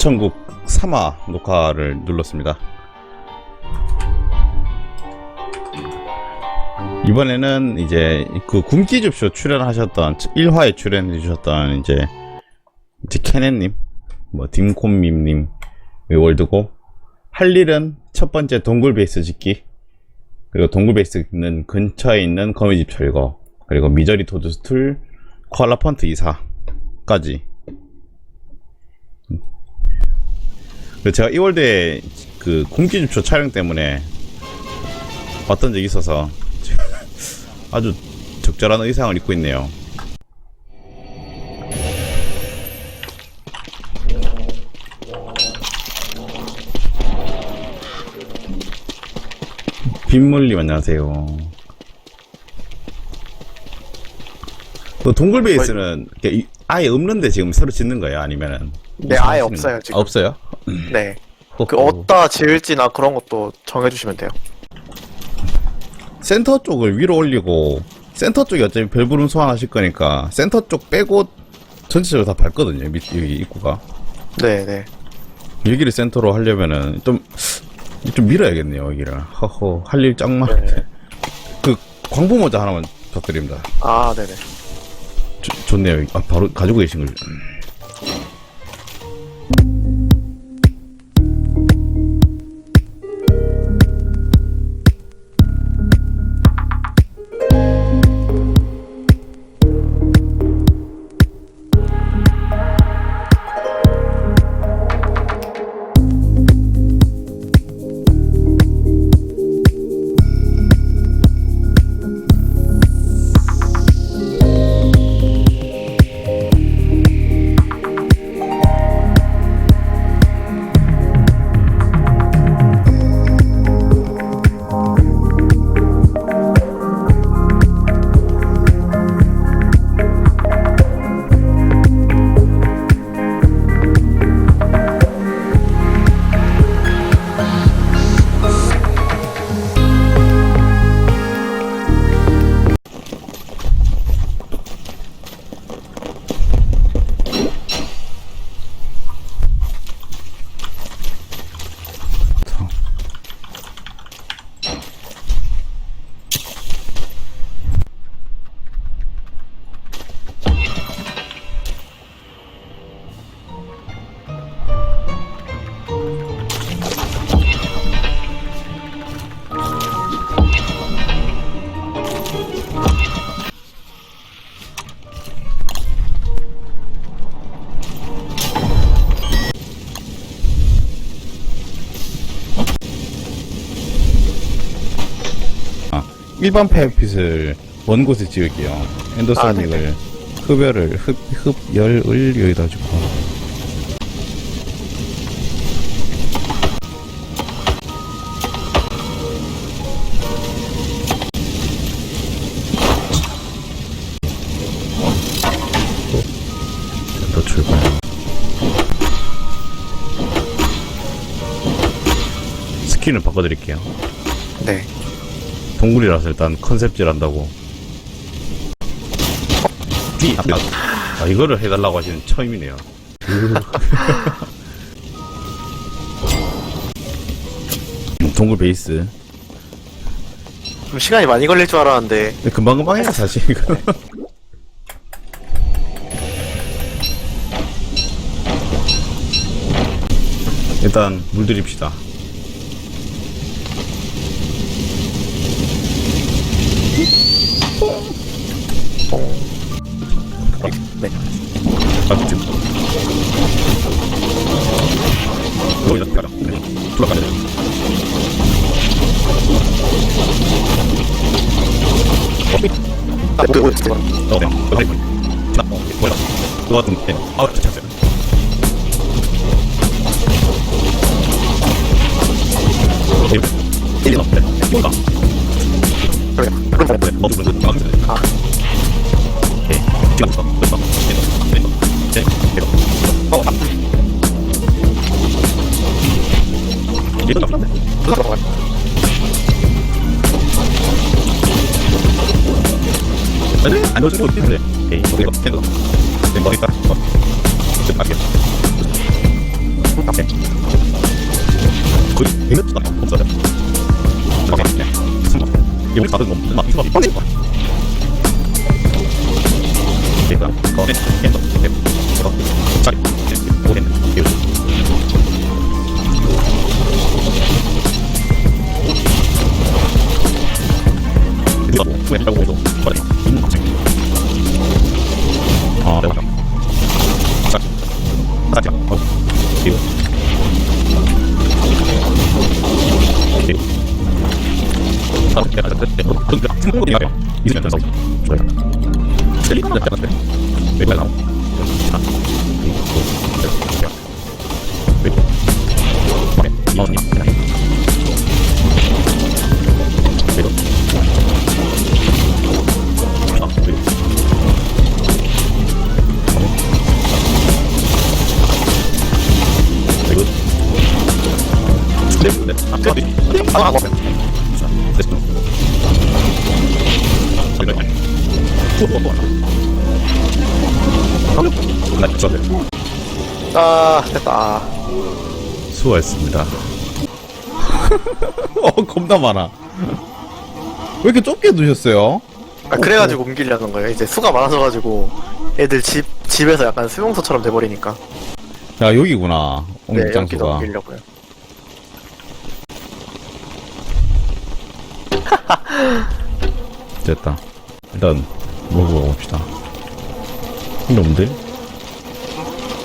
전국 3화 녹화를 눌렀습니다. 이번에는 이제 그 굶기줍쇼 출연하셨던 1화에 출연해 주셨던 이제 이제 케넨님, 뭐 딤콤밈님 월드고 할 일은 첫 번째 동굴 베이스 짓기 그리고 동굴 베이스 있는 근처에 있는 거미집 철거 그리고 미저리 토드스툴 코알라 펀트 이사까지 제가 2월드에 그 공기줍쇼 촬영 때문에 왔던 적이 있어서 아주 적절한 의상을 입고 있네요. 빗물님 안녕하세요. 그 동굴 베이스는 아예 없는데 지금 새로 짓는 거예요? 아니면은 네, 아예 없어요? 지금. 아, 없어요? 네. 그 호호. 어디다 지을지나 그런 것도 정해주시면 돼요. 센터 쪽을 위로 올리고 센터 쪽이 어차피 별부름 소환하실 거니까 센터 쪽 빼고 전체적으로 다 밟거든요 밑 여기 입구가 네, 네. 여기를 센터로 하려면은 좀좀 밀어야겠네요 여기를 허허 할 일 짱 많은데 네. 그 광부 모자 하나만 부탁드립니다 아, 네네. 좋- 좋네요 아 바로 가지고 계신 걸 일반 페어핏을 먼 곳에 지을게요. 아, 엔더소닉을 흡열을 흡, 흡열을 여기다 주고. 더 출발. 스킨을 바꿔드릴게요. 네. 동굴이라서 일단 컨셉질 한다고. 뒤 앞에 아 이거를 해달라고 하시는 처음이네요. 동굴 베이스. 좀 시간이 많이 걸릴 줄 알았는데, 근데 금방금방 해요 사실 이거. 일단 물들입시다. 네. 맞죠? 여기다 가라. 네. 돌아가야 돼. 아, 그, 그, 그, 어, 네. 어, 네. 자, 어, 네. 뭐야? 그거 같은, 네. 아, 괜찮아요. 네. 일이 넘네. 뭔가. 그래. 그럼, 네. 어, 두 분, 아, 네. 안 넣어주고 있는데. 오케이. 이거, 이거, 이거. 네, 머리 딱. 어. 아, 어, 이거. 오케이. 아, 내가 자, 자, 자, 어, 근데 팀원이 아니야. 이승현 선수. 좋아요. 셀 네. 아, 됐다 수고했습니다. 어, 겁나 많아. 왜 이렇게 좁게 두셨어요? 아, 그래가지고 옮기려는 거예요 이제 수가 많아져가지고 애들 집 집에서 약간 수용소처럼 돼버리니까 야, 여기구나. 네 여기도 옮기장소가. 옮기려고요 됐다. 일단 먹어봅시다. 이놈들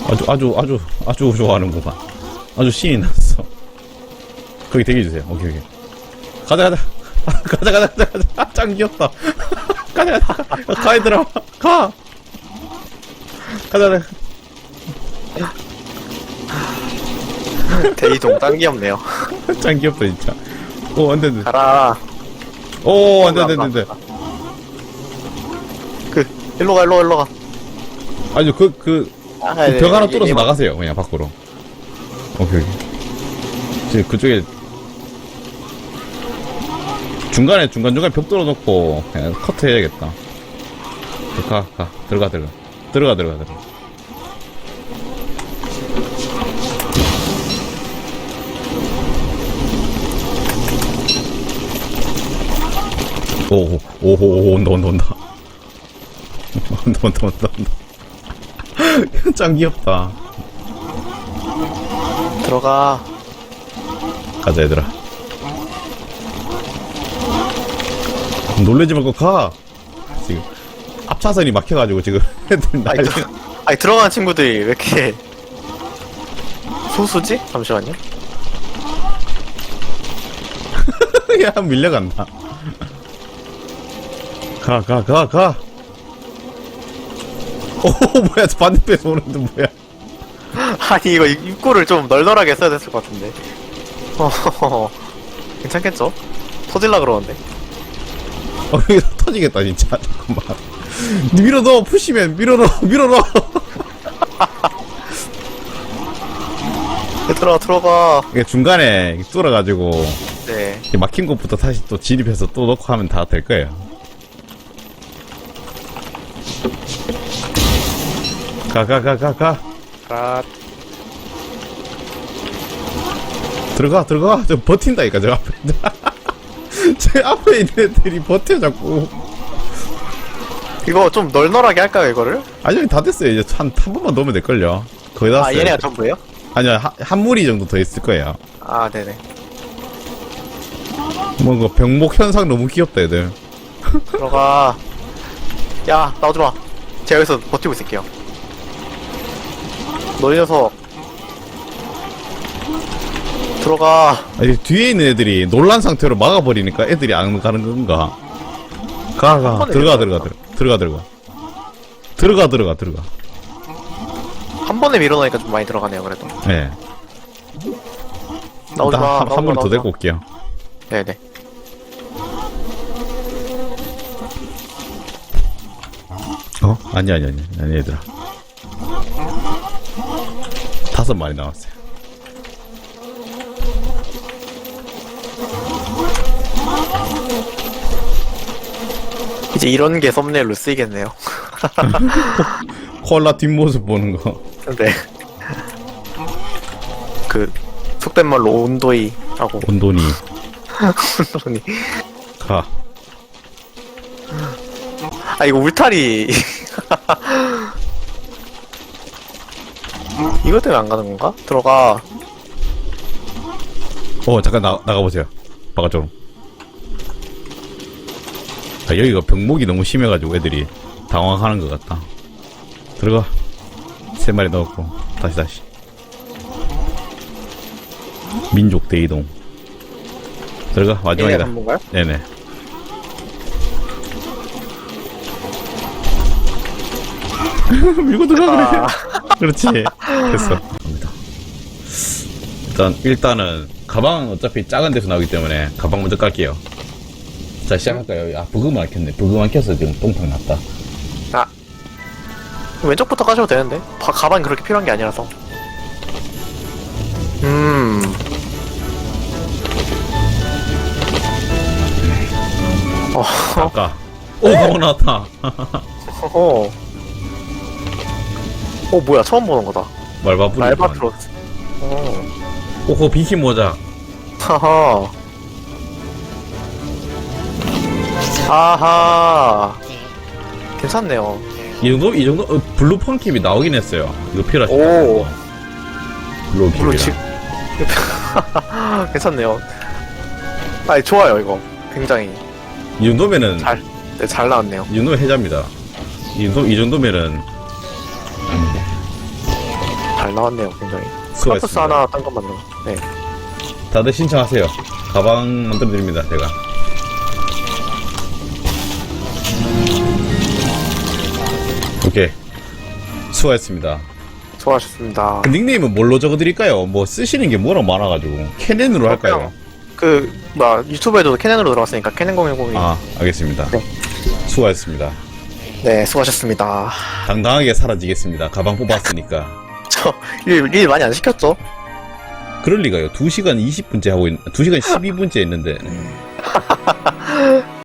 아주 아주 아주 아주 좋아하는구만. 아주 신이 났어. 거기 대기해주세요. 오케이 오케이. 가자 가자. 가자 가자 가자 가자. 아, 짱 귀엽다. 가자 가자. 가 얘들아. 가. 가자 가자. 대이동 짱 귀엽네요 짱 귀엽다 진짜. 오 안돼 안돼. 가라 오 안돼 안 돼 안 돼. 그 일로 가 일로 가 일로 가 아주 그그 아, 그 네, 벽 하나 예, 뚫어서 예, 나가세요 그냥 밖으로 오케이 오케이 이제 그쪽에 중간에 중간중간 벽 뚫어놓고 그냥 커트 해야겠다 가, 가, 들어가, 들어가. 들어가, 들어가, 들어가. 오, 오, 오, 오, 온다, 온다, 온다. 온다, 온다, 온다, 온다. 짱 귀엽다. 들어가 가자, 얘들아. 놀래지 말고 가! 지금, 앞차선이 막혀가지고 지금 애들 아니, 난리. 들- 아니 들어간 친구들이 왜 이렇게 소수지? 잠시만요 야, 밀려간다. 가, 가, 가, 가! 오, 뭐야, 저 반대편에서 오는데 뭐야. 아니 이거 입- 입구를 좀 널널하게 써야 됐을 것 같은데 어 괜찮겠죠? 터질라 그러는데 어, 여기서 터지겠다, 진짜. 잠깐만. 밀어 넣어, 푸시면, 밀어 넣어, 밀어 넣어. 얘들아 들어가 이게 중간에 뚫어가지고, 네 이렇게 막힌 곳부터 다시 또 진입해서 또 넣고 하면 다 될 거예요. 가, 가, 가, 가, 가. 가. 들어가, 들어가. 저 버틴다니까, 저 앞에. 제 앞에 있는 애들이 버텨, 자꾸. 이거 좀 널널하게 할까요 이거를? 아니, 다 됐어요. 이제 한, 한 번만 넣으면 될걸요. 거의 다아 됐어요. 얘네가 전부예요? 아니요, 한, 한 무리 정도 더 있을 거예요. 아 네네 뭐, 그 병목 현상 너무 귀엽다, 애들. 들어가 야 나오지 마 제가 여기서 버티고 있을게요 너희 녀석 들어가 아니, 뒤에 있는 애들이 놀란 상태로 막아버리니까 애들이 안 가는 건가? 가, 가. 들어가? 들어가, 들어가. 들어가, 들어가. 들어가, 들어가, 들어가. 한 번에 밀어넣으니까 좀 많이 들어가네요 그래도 예. 나오지 마 한, 나오지 한 마, 번더 나오지 데리고 마. 올게요. 네네 어? 아니, 아니, 아니. 아니, 얘들아. 다섯 마리 나왔어요. 이제 이런 게 썸네일로 쓰이겠네요 콜라 뒷모습 보는 거. 네. 그 속된 말로 온도이라고. 온돈이 온도이. 가. 아, 이거 울타리. 이것 때문에 안 가는 건가? 들어가. 어 잠깐 나 나가보세요. 바깥쪽으로. 아 여기가 병목이 너무 심해가지고 애들이 당황하는 것 같다. 들어가. 세 마리 넣었고 다시 다시. 민족 대이동. 들어가 마지막이다. 네네. 밀고 들어가 그래. 아, 그렇지. 됐어. 갑니다. 일단 일단은 가방 어차피 작은 데서 나오기 때문에 가방 먼저 깔게요. 자 시작할까요? 아 버그만 안 켰네. 버그만 켜서 지금 똥탕 났다. 아. 왼쪽부터 까셔도 되는데? 바, 가방이 그렇게 필요한 게 아니라서. 음. 어, 아까. 오 가방 나왔다. 어. 어, 뭐야, 처음 보는 거다. 말바쁘리. 알바트로스. 어. 오 그거 비키 모자. 하하. 아하. 괜찮네요. 이 정도 이 정도 어, 블루 펑킵이 나오긴 했어요. 이거 필요하시다. 오. 블루 킵이랑. 지... 괜찮네요. 아니, 좋아요, 이거. 굉장히. 이 정도면은 잘, 네, 잘 나왔네요. 이 정도면 해자입니다. 이 정도 이 정도면은 잘 나왔네요, 굉장히. 카프스 수고했습니다. 하나 딴것 만들어. 네. 다들 신청하세요. 가방 만들어 드립니다, 제가. 오케이. 수고했습니다. 수고하셨습니다. 그 닉네임은 뭘로 적어 드릴까요? 뭐 쓰시는 게 뭐라 많아가지고. 캐넨으로 할까요? 그, 뭐, 유튜브에도 캐넨으로 들어갔으니까 캐넨 010이. 아, 알겠습니다. 네. 수고하셨습니다. 네, 수고하셨습니다. 당당하게 사라지겠습니다. 가방 뽑았으니까. 저, 일, 일 많이 안 시켰죠? 그럴 리가요. 2시간 20분째 하고 있, 2시간 12분째 했는데.